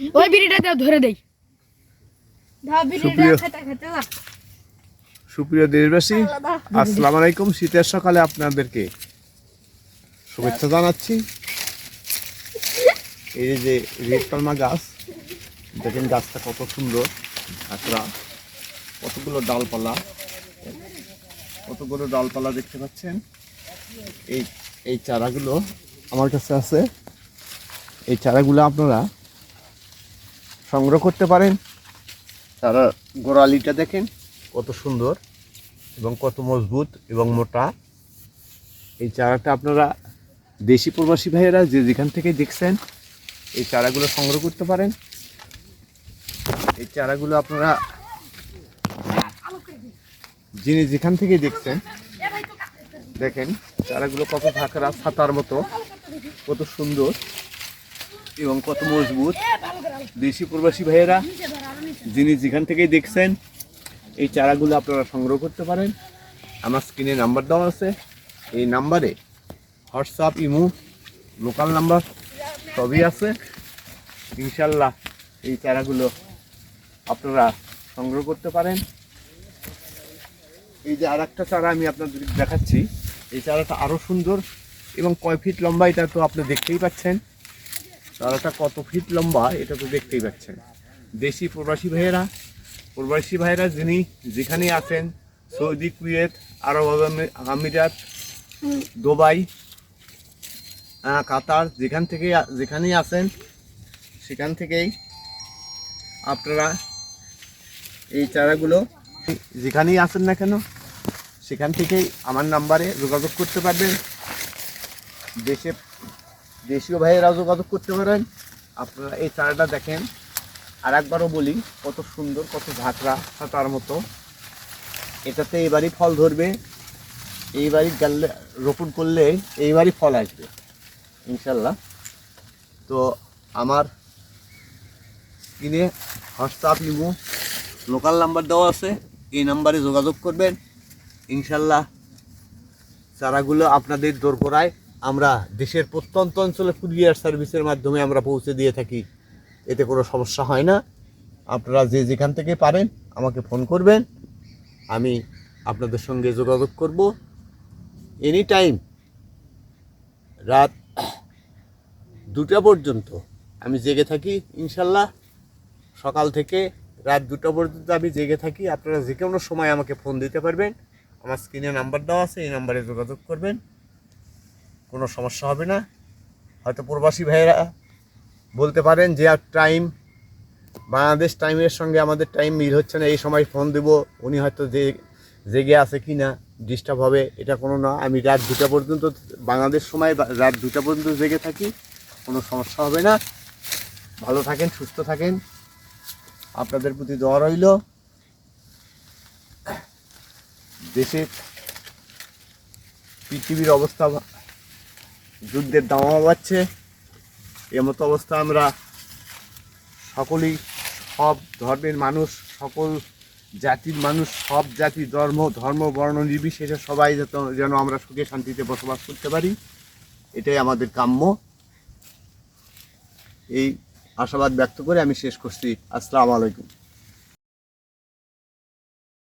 ওই বিড়িটা দেও ধরে দেই। সুপ্রিয়- খেতে খেতে দাও। সুপ্রিয় দেশবাসী। আসসালামু আলাইকুম। শীতের সকালে আপনাদেরকে শুভেচ্ছা জানাচ্ছি। এই যে রেড পালমা গাছ দেখেন গাছটা কত সুন্দর। আঁকড়া কতগুলো ডালপালা কতগুলো ডালপালা দেখতে পাচ্ছেন? এই এই চারাগুলো আমার কাছে আছে। এই চারাগুলো আপনারা সংগ্রহ করতে পারেন। তারা গোড়ালিটা দেখেন। কত সুন্দর এবং কত মজবুত এবং মোটা। এই চারাটা আপনারা দেশি প্রবাসী ভাইয়েরা যে যেখান থেকে দেখছেন এই চারাগুলো সংগ্রহ করতে পারেন। এই চারাগুলো আপনারা যিনি যেখান থেকে দেখছেন দেখেন চারাগুলো কত ঝাঁকড়া ছাতার মতো কত সুন্দর। এবং কত মজবুত। দেশি প্রবাসী ভাইয়েরা, যিনি যেখান থেকেই দেখছেন, এই চারাগুলো আপনারা সংগ্রহ করতে পারেন। আমার স্ক্রিনে নাম্বার দেওয়া আছে। এই নাম্বারে হোয়াটসঅ্যাপ, ইমো, লোকাল নাম্বার সবই আছে। ইনশাল্লাহ এই চারাগুলো আপনারা সংগ্রহ করতে পারেন। এই যে আর একটা চারা আমি আপনাদের দেখাচ্ছি। এই চারাটা আরও সুন্দর এবং কয় ফিট লম্বা এটা তো আপনি দেখতেই পাচ্ছেন। চারাটা কত ফিট লম্বা, এটা তো দেখতেই পাচ্ছেন। দেশি প্রবাসী ভাইয়েরা প্রবাসী ভাইয়েরা যিনি যেখানেই আছেন, সৌদি, কুয়েত, আরব আমির- আমিরাত, দুবাই কাতার, যেখান থেকে যেখানেই আছেন, সেখান থেকেই আপনারা এই চারাগুলো যেখানেই আছেন না কেন, সেখান থেকেই আমার নাম্বারে যোগাযোগ করতে পারবেন। দেশে দেশীয় ভাইয়েরাও যোগাযোগ করতে পারেন। আপনারা এই চারাটা দেখেন। আর একবারও বলি, কত সুন্দর, কত ঝাঁকড়া ছাতার মতো। এটাতে এবারই ফল ধরবে। এইবারই গাললে রোপণ করলে এইবারই ফল আসবে। ইনশাল্লাহ তো আমার স্ক্রিনে হোয়াটসঅ্যাপ ইমো লোকাল নাম্বার দেওয়া আছে। এই নাম্বারে যোগাযোগ করবেন। ইনশাল্লাহ চারাগুলো আপনাদের দোরগোড়ায় আমরা দেশের প্রত্যন্ত অঞ্চলে কুরিয়ার সার্ভিসের মাধ্যমে আমরা পৌঁছে দিয়ে থাকি। এতে কোনো সমস্যা হয় না। আপনারা যে যেখান থেকে পারেন আমাকে ফোন করবেন। আমি আপনাদের সঙ্গে যোগাযোগ করব। এনি টাইম রাত দুটা পর্যন্ত আমি জেগে থাকি, ইনশাল্লাহ। সকাল থেকে রাত দুটা পর্যন্ত আমি জেগে থাকি। আপনারা যে কোনো সময় আমাকে ফোন দিতে পারবেন। আমার স্ক্রিনে নাম্বার দেওয়া আছে, এই নাম্বারে যোগাযোগ করবেন। কোনো সমস্যা হবে না। হয়তো প্রবাসী ভাইয়েরা বলতে পারেন যে আর টাইম বাংলাদেশ টাইমের সঙ্গে আমাদের টাইম মিল হচ্ছে না। এই সময় ফোন দেব, উনি হয়তো যে, জেগে আছে কি না ডিস্টার্ব হবে, এটা কোনো না। আমি রাত দুটা পর্যন্ত, বাংলাদেশ সময় রাত দুটা পর্যন্ত জেগে থাকি, কোনো সমস্যা হবে না। ভালো থাকেন, সুস্থ থাকেন। আপনাদের প্রতি দোয়া রইল। দেশের পৃথিবীর অবস্থা যুদ্ধের দামা বাড়ছে এমতো অবস্থা আমরা সকলেই, সব ধর্মের মানুষ, সকল জাতির মানুষ, সব জাতি, ধর্ম ধর্ম, বর্ণ, নির্বিশেষে সবাই যেন আমরা সুখে শান্তিতে বসবাস করতে পারি। এটাই আমাদের কাম্য। এই আশাবাদ ব্যক্ত করে আমি শেষ করছি। আসসালামু আলাইকুম।